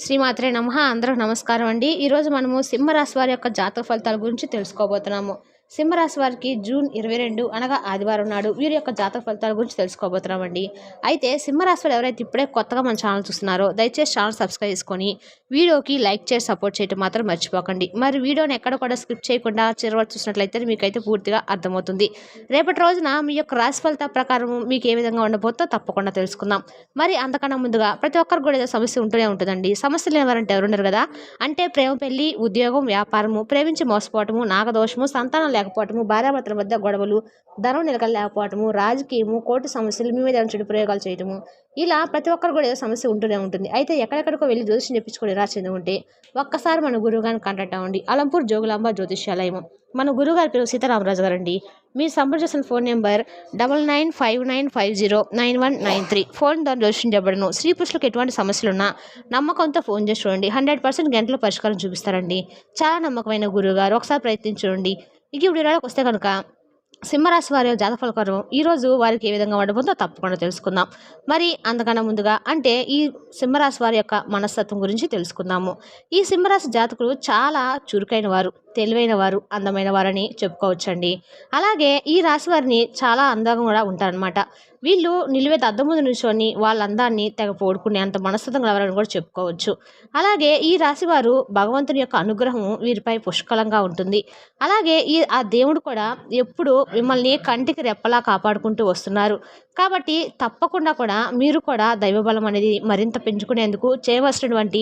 శ్రీమాత్రే నమ. అందరూ నమస్కారం అండి. ఈరోజు మనము సింహరాశి వారి యొక్క జాతక ఫలితాల గురించి తెలుసుకోబోతున్నాము. సింహరాశి వారికి జూన్ ఇరవై రెండు అనగా ఆదివారం నాడు వీరి యొక్క జాతక ఫలితాల గురించి తెలుసుకోబోతున్నామండి. అయితే సింహరాశి వారు ఎవరైతే ఇప్పుడే కొత్తగా మన ఛానల్ చూస్తున్నారో దయచేసి ఛానల్ సబ్స్క్రైబ్ చేసుకొని వీడియోకి లైక్ చేసి సపోర్ట్ చేయడం మాత్రం మర్చిపోకండి. మరి వీడియోని ఎక్కడ కూడా స్కిప్ చేయకుండా చిరవరకు చూసినట్లయితే మీకైతే పూర్తిగా అర్థమవుతుంది. రేపటి రోజున మీ యొక్క రాశి ఫలితాల ప్రకారం మీకు ఏ విధంగా ఉండబోతో తప్పకుండా తెలుసుకుందాం. మరి అంతకన్నా ముందుగా ప్రతి ఒక్కరికి కూడా ఏదో సమస్య ఉంటూనే ఉంటుందండి. సమస్యలు ఎవరంటే ఎవరున్నారు కదా? అంటే ప్రేమ పెళ్ళి ఉద్యోగం వ్యాపారము ప్రేమించి మోసపోవటము నాగదోషము సంతానం లేకపోవటము భార్యాభర్తల మధ్య గొడవలు ధనం నిలకడ లేకపోవటము రాజకీయము కోర్టు సమస్యలు మీ మీద చెడు ప్రయోగాలు చేయటము. ఇలా ప్రతి ఒక్కరు కూడా ఏదో సమస్య ఉంటూనే ఉంటుంది. అయితే ఎక్కడెక్కడికో వెళ్ళి జ్యోతిషం చెప్పించుకొని నిరాశ చెంది ఉంటే ఒక్కసారి మన గురువుగారిని కాంటాక్ట్ అవ్వండి. అలంపూర్ జోగులాంబ జ్యోతిష్యాలయము. మన గురువు గారి పేరు సీతారామరాజు గారండి. మీరు సంప్రదించిన phone number double nine five nine five zero nine one nine three. Phone ద్వారా దర్శించబడను స్త్రీ పురుషులకు ఎటువంటి సమస్యలున్నా నమ్మకంతో ఫోన్ చేసి చూడండి. హండ్రెడ్ పర్సెంట్ గంటలో పరిష్కారం చూపిస్తారండి. చాలా నమ్మకమైన గురువు గారు ఒకసారి ప్రయత్నించండి ఇక ఇప్పుడు వస్తే కనుక సింహరాశి వారి జాతక ఫలకరం ఈరోజు వారికి ఏ విధంగా ఉండబోతుందో తప్పకుండా తెలుసుకుందాం. మరి అంతకన్నా ముందుగా అంటే ఈ సింహరాశి వారి యొక్క మనస్తత్వం గురించి తెలుసుకుందాము. ఈ సింహరాశి జాతకులు చాలా చురుకైన వారు తెలివైన వారు అందమైన వారని చెప్పుకోవచ్చండి. అలాగే ఈ రాశి వారిని చాలా అందంగా కూడా ఉంటారనమాట వీళ్ళు నిలువెత్త అద్దం ముందు నిల్చొని వాళ్ళ అందాన్ని తెగ పోడుకునే అంత మనస్తత్వం కలవాలని కూడా చెప్పుకోవచ్చు. అలాగే ఈ రాశివారు భగవంతుని యొక్క అనుగ్రహం వీరిపై పుష్కలంగా ఉంటుంది. అలాగే ఈ ఆ దేవుడు కూడా ఎప్పుడు మిమ్మల్ని కంటికి రెప్పలా కాపాడుకుంటూ వస్తున్నారు. కాబట్టి తప్పకుండా కూడా మీరు కూడా దైవబలం అనేది మరింత పెంచుకునేందుకు చేయవలసినటువంటి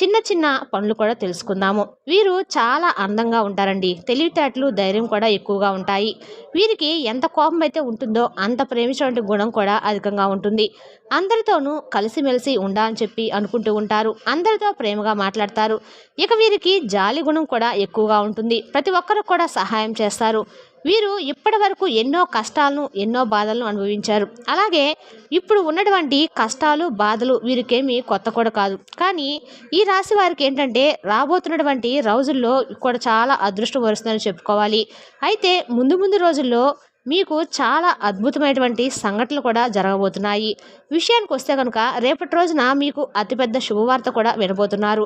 చిన్న చిన్న పనులు కూడా తెలుసుకుందాము. వీరు చాలా అందంగా ఉంటారండి. తెలివితేటలు ధైర్యం కూడా ఎక్కువగా ఉంటాయి. వీరికి ఎంత కోపం అయితే ఉంటుందో అంత ప్రేమించినటువంటి గుణం కూడా అధికంగా ఉంటుంది. అందరితోనూ కలిసిమెలిసి ఉండాలని చెప్పి అనుకుంటూ ఉంటారు. అందరితో ప్రేమగా మాట్లాడతారు. ఇక వీరికి జాలి గుణం కూడా ఎక్కువగా ఉంటుంది. ప్రతి ఒక్కరు కూడా సహాయం చేస్తారు. వీరు ఇప్పటి వరకు ఎన్నో కష్టాలను ఎన్నో బాధలను అనుభవించారు. అలాగే ఇప్పుడు ఉన్నటువంటి కష్టాలు బాధలు వీరికేమీ కొత్త కూడా కాదు. కానీ ఈ రాశి వారికి ఏంటంటే రాబోతున్నటువంటి రోజుల్లో కూడా చాలా అదృష్టం వరుస్తుందని చెప్పుకోవాలి. అయితే ముందు ముందు రోజుల్లో మీకు చాలా అద్భుతమైనటువంటి సంఘటనలు కూడా జరగబోతున్నాయి. విషయానికి వస్తే కనుక రేపటి రోజున మీకు అతిపెద్ద శుభవార్త కూడా వినబోతున్నారు.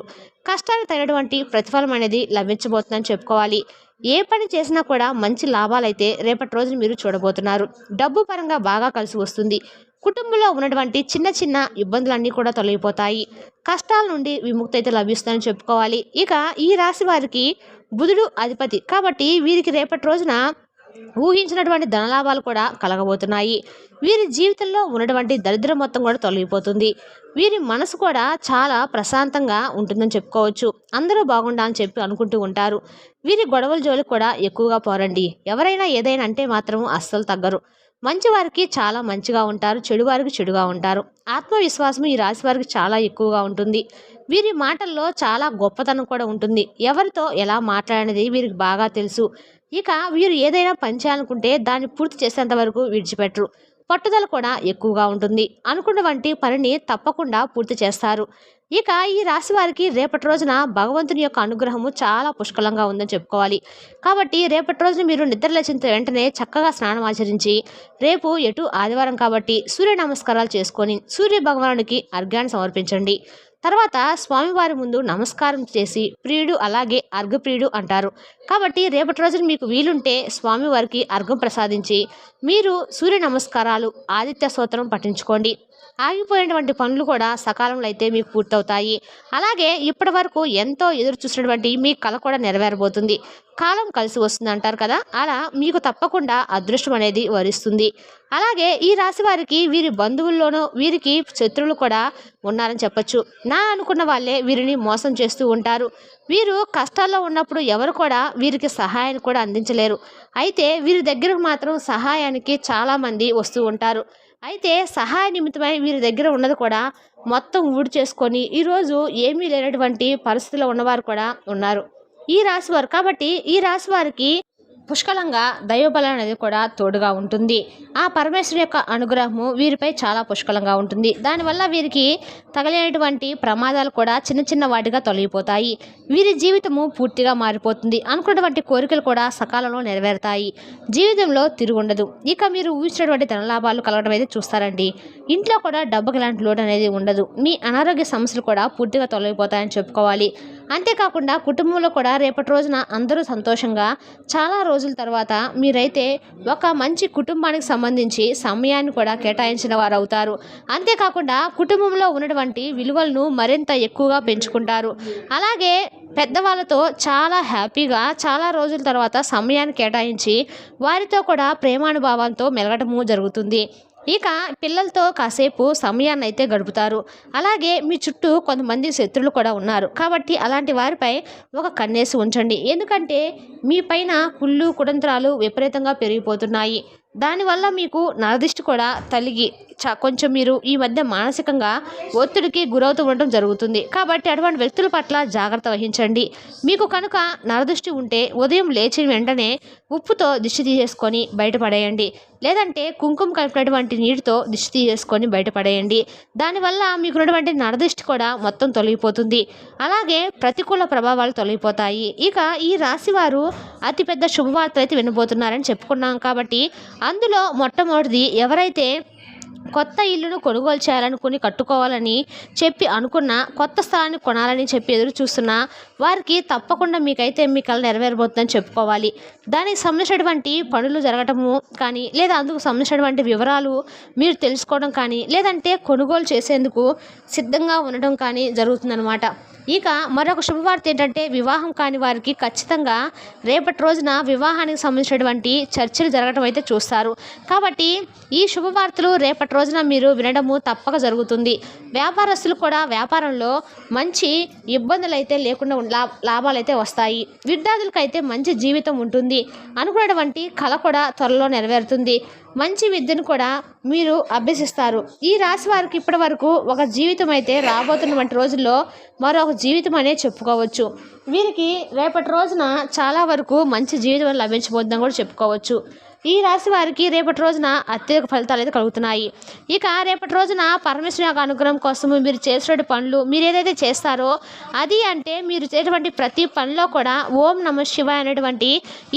కష్టానికి తగినటువంటి ప్రతిఫలం అనేది లభించబోతుందని చెప్పుకోవాలి. ఏ పని చేసినా కూడా మంచి లాభాలైతే రేపటి రోజున మీరు చూడబోతున్నారు. డబ్బు పరంగా బాగా కలిసి వస్తుంది. కుటుంబంలో ఉన్నటువంటి చిన్న చిన్న ఇబ్బందులన్నీ కూడా తొలగిపోతాయి. కష్టాల నుండి విముక్తి అయితే లభిస్తుందని చెప్పుకోవాలి. ఇక ఈ రాశి వారికి బుధుడు అధిపతి కాబట్టి వీరికి రేపటి రోజున ఊహించినటువంటి ధనలాభాలు కూడా కలగబోతున్నాయి. వీరి జీవితంలో ఉన్నటువంటి దరిద్రం మొత్తం కూడా తొలగిపోతుంది. వీరి మనసు కూడా చాలా ప్రశాంతంగా ఉంటుందని చెప్పుకోవచ్చు. అందరూ బాగుండాలని చెప్పి అనుకుంటూ ఉంటారు. వీరి గొడవల జోలికి కూడా ఎక్కువగా పోరండి. ఎవరైనా ఏదైనా అంటే మాత్రం అస్సలు తగ్గరు. మంచివారికి చాలా మంచిగా ఉంటారు. చెడువారికి చెడుగా ఉంటారు. ఆత్మవిశ్వాసం ఈ రాశి వారికి చాలా ఎక్కువగా ఉంటుంది. వీరి మాటల్లో చాలా గొప్పతనం కూడా ఉంటుంది. ఎవరితో ఎలా మాట్లాడేది వీరికి బాగా తెలుసు. ఇక వీరు ఏదైనా పని చేయాలనుకుంటే దాన్ని పూర్తి చేసేంత వరకు విడిచిపెట్టరు. పట్టుదల కూడా ఎక్కువగా ఉంటుంది. అనుకున్న వంటి పనిని తప్పకుండా పూర్తి చేస్తారు. ఇక ఈ రాశి వారికి రేపటి రోజున భగవంతుని యొక్క అనుగ్రహము చాలా పుష్కలంగా ఉందని చెప్పుకోవాలి. కాబట్టి రేపటి రోజున మీరు నిద్ర లేచిన వెంటనే చక్కగా స్నానం ఆచరించి రేపు ఎటు ఆదివారం కాబట్టి సూర్య నమస్కారాలు చేసుకొని సూర్య భగవానుడికి అర్ఘ్యాన్ని సమర్పించండి. తర్వాత స్వామివారి ముందు నమస్కారం చేసి ప్రియుడు అలాగే అర్ఘప్రియుడు అంటారు. కాబట్టి రేపటి రోజున మీకు వీలుంటే స్వామివారికి అర్ఘం ప్రసాదించి మీరు సూర్య నమస్కారాలు ఆదిత్య స్తోత్రం పఠించుకోండి. ఆగిపోయినటువంటి పనులు కూడా సకాలంలో అయితే మీకు పూర్తవుతాయి. అలాగే ఇప్పటి వరకు ఎంతో ఎదురు చూసినటువంటి మీ కళ కూడా నెరవేరబోతుంది. కాలం కలిసి వస్తుంది అంటారు కదా అలా మీకు తప్పకుండా అదృష్టం అనేది వరిస్తుంది. అలాగే ఈ రాశి వారికి వీరి బంధువుల్లోనూ వీరికి శత్రువులు కూడా ఉన్నారని చెప్పచ్చు. నా అనుకున్న వాళ్ళే వీరిని మోసం చేస్తూ ఉంటారు. వీరు కష్టాల్లో ఉన్నప్పుడు ఎవరు కూడా వీరికి సహాయాన్ని కూడా అందించలేరు. అయితే వీరి దగ్గరకు మాత్రం సహాయానికి చాలామంది వస్తూ ఉంటారు. అయితే సహాయ నిమిత్తమై వీరి దగ్గర ఉన్నది కూడా మొత్తం ఊడి చేసుకొని ఈరోజు ఏమీ లేనటువంటి పరిస్థితిలో ఉన్నవారు కూడా ఉన్నారు. ఈ రాశివారు కాబట్టి ఈ రాశివారికి పుష్కలంగా దైవబలం అనేది కూడా తోడుగా ఉంటుంది. ఆ పరమేశ్వరుని యొక్క అనుగ్రహము వీరిపై చాలా పుష్కలంగా ఉంటుంది. దానివల్ల వీరికి తగిలేటువంటి ప్రమాదాలు కూడా చిన్న చిన్న వాటిగా తొలగిపోతాయి. వీరి జీవితము పూర్తిగా మారిపోతుంది. అనుకున్నటువంటి కోరికలు కూడా సకాలంలో నెరవేరుతాయి. జీవితంలో తిరుగుండదు ఇక మీరు ఊహించినటువంటి ధనలాభాలు కలగడం అయితే చూస్తారండి. ఇంట్లో కూడా డబ్బుకి లాంటి లోటు అనేది ఉండదు. మీ అనారోగ్య సమస్యలు కూడా పూర్తిగా తొలగిపోతాయని చెప్పుకోవాలి. అంతేకాకుండా కుటుంబంలో కూడా రేపటి రోజున అందరూ సంతోషంగా చాలా రోజుల తర్వాత మీరైతే ఒక మంచి కుటుంబానికి సంబంధించి సమయాన్ని కూడా కేటాయించిన వారు అవుతారు అంతేకాకుండా కుటుంబంలో ఉన్నటువంటి విలువలను మరింత ఎక్కువగా పెంచుకుంటారు. అలాగే పెద్దవాళ్ళతో చాలా హ్యాపీగా చాలా రోజుల తర్వాత సమయాన్ని కేటాయించి వారితో కూడా ప్రేమానుభావాలతో మెలగటము జరుగుతుంది. ఇక పిల్లలతో కాసేపు సమయాన్ని అయితే గడుపుతారు. అలాగే మీ చుట్టూ కొంతమంది శత్రులు కూడా ఉన్నారు. కాబట్టి అలాంటి వారిపై ఒక కన్నేసి ఉంచండి. ఎందుకంటే మీ పైన కుళ్ళు కుడంత్రాలు విపరీతంగా పెరిగిపోతున్నాయి. దానివల్ల మీకు నరదిష్టి కూడా తలిగి చ కొంచెం మీరు ఈ మధ్య మానసికంగా ఒత్తిడికి గురవుతూ ఉండటం జరుగుతుంది. కాబట్టి అటువంటి వ్యక్తుల పట్ల జాగ్రత్త వహించండి. మీకు కనుక నరదృష్టి ఉంటే ఉదయం లేచిన వెంటనే ఉప్పుతో దిష్టి తీసేసుకొని బయటపడేయండి లేదంటే కుంకుమ కలిపినటువంటి నీటితో దిష్టి తీసేసుకొని బయటపడేయండి దానివల్ల మీకున్నటువంటి నరదృష్టి కూడా మొత్తం తొలగిపోతుంది. అలాగే ప్రతికూల ప్రభావాలు తొలగిపోతాయి. ఇక ఈ రాశి వారు అతిపెద్ద శుభవార్తలు అయితే వినబోతున్నారని చెప్పుకున్నాం కాబట్టి అందులో మొట్టమొదటిది ఎవరైతే కొత్త ఇల్లును కొనుగోలు చేయాలనుకుని కట్టుకోవాలని చెప్పి అనుకున్న కొత్త స్థలాన్ని కొనాలని చెప్పి ఎదురు చూస్తున్న వారికి తప్పకుండా మీకైతే మీ కళ నెరవేరబోతుందని చెప్పుకోవాలి. దానికి సంబంధించినటువంటి పనులు జరగటము కానీ లేదా అందుకు సంబంధించినటువంటి వివరాలు మీరు తెలుసుకోవడం కానీ లేదంటే కొనుగోలు చేసేందుకు సిద్ధంగా ఉండడం కానీ జరుగుతుందన్నమాట. ఇక మరొక శుభవార్త ఏంటంటే వివాహం కాని వారికి ఖచ్చితంగా రేపటి రోజున వివాహానికి సంబంధించినటువంటి చర్చలు జరగడం అయితే చూస్తారు. కాబట్టి ఈ శుభవార్తలు రేపటి రోజున మీరు వినడము తప్పక జరుగుతుంది. వ్యాపారస్తులు కూడా వ్యాపారంలో మంచి ఇబ్బందులు అయితే లేకుండా లా లాభాలు అయితే వస్తాయి. విద్యార్థులకైతే మంచి జీవితం ఉంటుంది. అనుకున్నటువంటి కళ కూడా త్వరలో నెరవేరుతుంది. మంచి విద్యను కూడా మీరు అభ్యసిస్తారు. ఈ రాశి వారికి ఇప్పటి వరకు ఒక జీవితం అయితే రాబోతున్నటువంటి రోజుల్లో మరొక జీవితం అనే చెప్పుకోవచ్చు. వీరికి రేపటి రోజున చాలా వరకు మంచి జీవితం లభించబోతుందని కూడా చెప్పుకోవచ్చు. ఈ రాశి వారికి రేపటి రోజున అత్యధిక ఫలితాలు అయితే కలుగుతున్నాయి. ఇక రేపటి రోజున పరమేశ్వరి యొక్క అనుగ్రహం కోసము మీరు చేసేటువంటి పనులు మీరు ఏదైతే చేస్తారో అది అంటే మీరు చేసేటువంటి ప్రతి పనిలో కూడా ఓం నమ శివాయ అనేటువంటి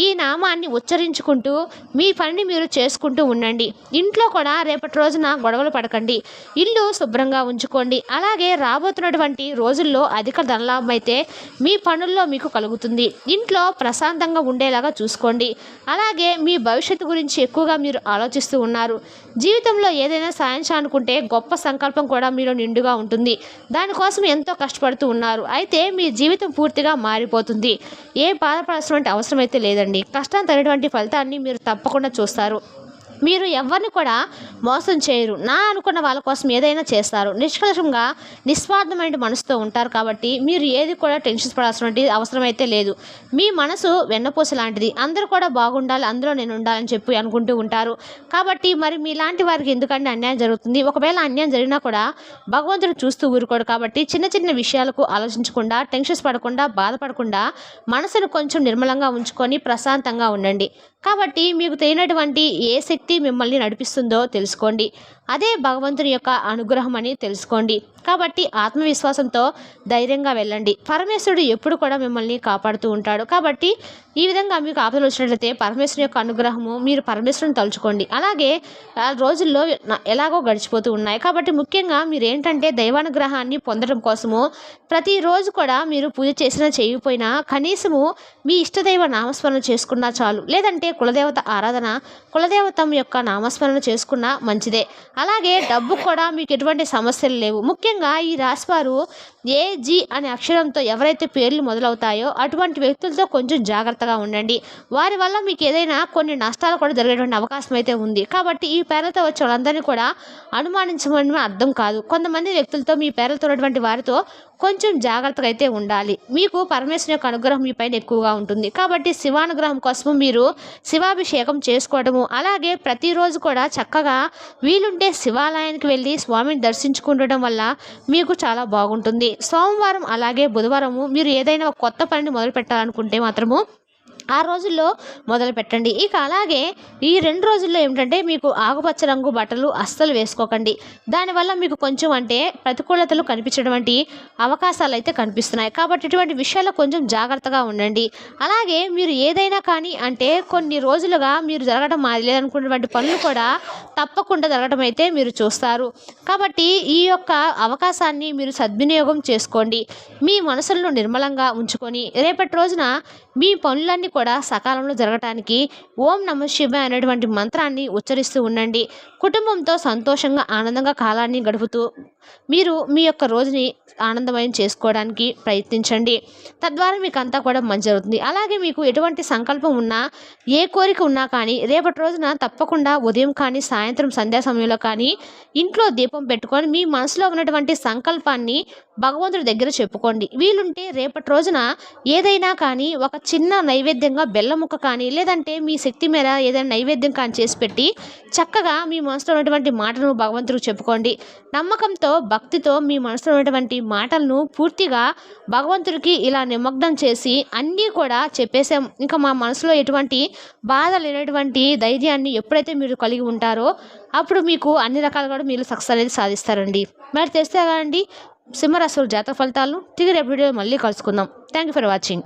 ఈ నామాన్ని ఉచ్చరించుకుంటూ మీ పనిని మీరు చేసుకుంటూ ఉండండి. ఇంట్లో కూడా రేపటి రోజున గొడవలు పడకండి. ఇల్లు శుభ్రంగా ఉంచుకోండి. అలాగే రాబోతున్నటువంటి రోజుల్లో అధిక ధనలాభం అయితే మీ పనుల్లో మీకు కలుగుతుంది. ఇంట్లో ప్రశాంతంగా ఉండేలాగా చూసుకోండి. అలాగే మీ భవిష్యత్తు గురించి ఎక్కువగా మీరు ఆలోచిస్తూ ఉన్నారు. జీవితంలో ఏదైనా సాధించాలనుకుంటే అనుకుంటే గొప్ప సంకల్పం కూడా మీలో నిండుగా ఉంటుంది. దానికోసం ఎంతో కష్టపడుతూ ఉన్నారు. అయితే మీ జీవితం పూర్తిగా మారిపోతుంది. ఏ బాధపడాల్సినటువంటి అవసరం అయితే లేదండి. కష్టం తగినటువంటి ఫలితాన్ని మీరు తప్పకుండా చూస్తారు. మీరు ఎవరిని కూడా మోసం చేయరు. నా అనుకున్న వాళ్ళ కోసం ఏదైనా చేస్తారు. నిష్కలషంగా నిస్వార్థమైన మనసుతో ఉంటారు కాబట్టి మీరు ఏది కూడా టెన్షన్స్ పడాల్సినటువంటి అవసరం అయితే లేదు. మీ మనసు వెన్నపూస లాంటిది. అందరూ కూడా బాగుండాలి. అందులో నేను ఉండాలని చెప్పి అనుకుంటూ ఉంటారు. కాబట్టి మరి మీలాంటి వారికి ఎందుకంటే అన్యాయం జరుగుతుంది? ఒకవేళ అన్యాయం జరిగినా కూడా భగవంతుడు చూస్తూ ఊరుకోడు కాబట్టి చిన్న చిన్న విషయాలకు ఆలోచించకుండా టెన్షన్స్ పడకుండా బాధపడకుండా మనసును కొంచెం నిర్మలంగా ఉంచుకొని ప్రశాంతంగా ఉండండి. కాబట్టి మీకు తెలియనటువంటి ఏ శక్తి మిమ్మల్ని నడిపిస్తుందో తెలుసుకోండి. అదే భగవంతుని యొక్క అనుగ్రహం అని తెలుసుకోండి. కాబట్టి ఆత్మవిశ్వాసంతో ధైర్యంగా వెళ్ళండి. పరమేశ్వరుడు ఎప్పుడు కూడా మిమ్మల్ని కాపాడుతూ ఉంటాడు. కాబట్టి ఈ విధంగా మీకు ఆపదలు వచ్చినట్లయితే పరమేశ్వరుని యొక్క అనుగ్రహము మీరు పరమేశ్వరుని తలుచుకోండి. అలాగే ఆ రోజుల్లో ఎలాగో గడిచిపోతూ ఉన్నాయి. కాబట్టి ముఖ్యంగా మీరు ఏంటంటే దైవానుగ్రహాన్ని పొందడం కోసము ప్రతిరోజు కూడా మీరు పూజ చేసినా చేయకపోయినా కనీసము మీ ఇష్టదైవ నామస్మరణ చేసుకున్నా చాలు. లేదంటే కులదేవత ఆరాధన కులదేవతం యొక్క నామస్మరణ చేసుకున్నా మంచిదే. అలాగే డబ్బు కూడా మీకు ఎటువంటి సమస్యలు లేవు. ముఖ్యంగా ముఖ్యంగా ఈ రాశివారు ఏ అనే అక్షరంతో ఎవరైతే పేర్లు మొదలవుతాయో అటువంటి వ్యక్తులతో కొంచెం జాగ్రత్తగా ఉండండి. వారి వల్ల మీకు ఏదైనా కొన్ని నష్టాలు కూడా జరిగేటువంటి అవకాశం అయితే ఉంది. కాబట్టి ఈ పేర్లతో వచ్చే వాళ్ళందరినీ కూడా అనుమానించమని అర్థం కాదు. కొంతమంది వ్యక్తులతో మీ పేర్లతో ఉన్నటువంటి వారితో కొంచెం జాగ్రత్తగా అయితే ఉండాలి. మీకు పరమేశ్వరుని యొక్క అనుగ్రహం మీ పైన ఎక్కువగా ఉంటుంది. కాబట్టి శివానుగ్రహం కోసం మీరు శివాభిషేకం చేసుకోవడము అలాగే ప్రతిరోజు కూడా చక్కగా వీలుంటే శివాలయానికి వెళ్ళి స్వామిని దర్శించుకుండడం వల్ల మీకు చాలా బాగుంటుంది. సోమవారం అలాగే బుధవారము మీరు ఏదైనా కొత్త పనిని మొదలు పెట్టాలనుకుంటే మాత్రము ఆ రోజుల్లో మొదలు పెట్టండి. ఇక అలాగే ఈ రెండు రోజుల్లో ఏమిటంటే మీకు ఆకుపచ్చ రంగు బట్టలు అస్సలు వేసుకోకండి. దానివల్ల మీకు కొంచెం అంటే ప్రతికూలతలు కనిపించటువంటి అవకాశాలు అయితే కనిపిస్తున్నాయి. కాబట్టి ఇటువంటి విషయాల్లో కొంచెం జాగ్రత్తగా ఉండండి. అలాగే మీరు ఏదైనా కానీ అంటే కొన్ని రోజులుగా మీరు జరగడం మాది లేదనుకున్నటువంటి పనులు కూడా తప్పకుండా జరగడం అయితే మీరు చూస్తారు. కాబట్టి ఈ యొక్క అవకాశాన్ని మీరు సద్వినియోగం చేసుకోండి. మీ మనసులను నిర్మలంగా ఉంచుకొని రేపటి రోజున మీ పనులన్నీ కూడా సకాలంలో జరగటానికి ఓం నమ శివ అనేటువంటి మంత్రాన్ని ఉచ్చరిస్తూ ఉండండి. కుటుంబంతో సంతోషంగా ఆనందంగా కాలాన్ని గడుపుతూ మీరు మీ యొక్క రోజుని ఆనందమయం చేసుకోవడానికి ప్రయత్నించండి. తద్వారా మీకు అంతా కూడా మంచి జరుగుతుంది. అలాగే మీకు ఎటువంటి సంకల్పం ఉన్నా ఏ కోరిక ఉన్నా కానీ రేపటి రోజున తప్పకుండా ఉదయం కానీ సాయంత్రం సంధ్యా సమయంలో కానీ ఇంట్లో దీపం పెట్టుకొని మీ మనసులో ఉన్నటువంటి సంకల్పాన్ని భగవంతుడి దగ్గర చెప్పుకోండి. వీలుంటే రేపటి రోజున ఏదైనా కానీ ఒక చిన్న నైవేద్యంగా బెల్లం ముక్క కానీ లేదంటే మీ శక్తి మేర ఏదైనా నైవేద్యం కానీ చేసి పెట్టి చక్కగా మీ మనసులో ఉన్నటువంటి మాటను భగవంతుడికి చెప్పుకోండి. నమ్మకంతో భక్తితో మీ మనసులో ఉన్నటువంటి మాటలను పూర్తిగా భగవంతుడికి ఇలా నిమగ్నం చేసి అన్నీ కూడా చెప్పేసాం ఇంకా మా మనసులో ఎటువంటి బాధ లేనటువంటి ధైర్యాన్ని ఎప్పుడైతే మీరు కలిగి ఉంటారో అప్పుడు మీకు అన్ని రకాలుగా కూడా మీరు సక్సెస్ అనేది సాధిస్తారండి. మరి తెస్తే కదండి సింహరాశుల జాతక ఫలితాలు తిరిగి రేపు వీడియో మళ్ళీ కలుసుకుందాం. Thank you for watching